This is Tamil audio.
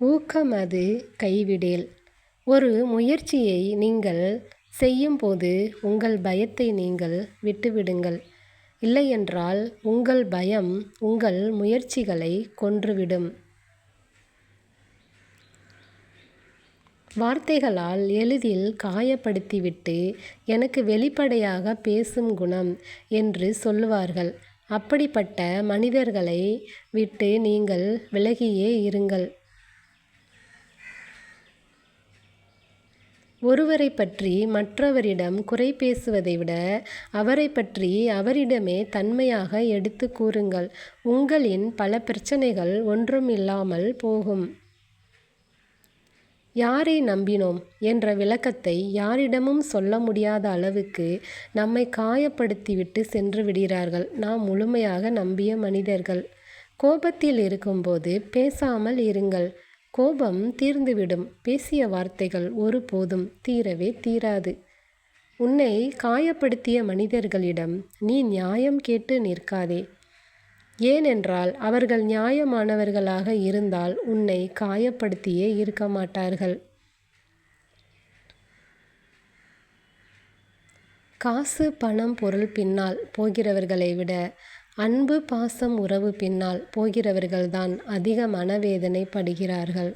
ஊக்கமது கைவிடேல். ஒரு முயற்சியை நீங்கள் செய்யும்போது உங்கள் பயத்தை நீங்கள் விட்டுவிடுங்கள். இல்லையென்றால் உங்கள் பயம் உங்கள் முயற்சிகளை கொன்றுவிடும். வார்த்தைகளால் எளிதில் காயப்படுத்திவிட்டு எனக்கு வெளிப்படையாகப் பேசும் குணம் என்று சொல்லுவார்கள். அப்படிப்பட்ட மனிதர்களை விட்டு நீங்கள் விலகியே இருங்கள். ஒருவரைப்பற்றி மற்றவரிடம் குறை பேசுவதைவிட அவரைப்பற்றி அவரிடமே தன்மையாக எடுத்துக் கூறுங்கள். உங்களின் பல பிரச்சினைகள் ஒன்றுமில்லாமல் போகும். யாரை நம்பினோம்? என்ற விளக்கத்தை யாரிடமும் சொல்ல முடியாத அளவுக்கு நம்மை காயப்படுத்திவிட்டு சென்று விடுகிறார்கள் நாம் முழுமையாக நம்பிய மனிதர்கள். கோபத்தில் இருக்கும்போது பேசாமல் இருங்கள். கோபம் தீர்ந்துவிடும். பேசிய வார்த்தைகள் ஒரு போதும் தீரவே தீராது. உன்னை காயப்படுத்திய மனிதர்களிடம் நீ நியாயம் கேட்டு நிற்காதே. ஏனென்றால் அவர்கள் நியாயமானவர்களாக இருந்தால் உன்னை காயப்படுத்தியே இருக்க மாட்டார்கள் காசு பணம் பொருள் பின்னால் போகிறவர்களை விட அன்பு பாசம் உறவு பின்னால் போகிறவர்கள்தான் அதிக மனவேதனைப்படுகிறார்கள்.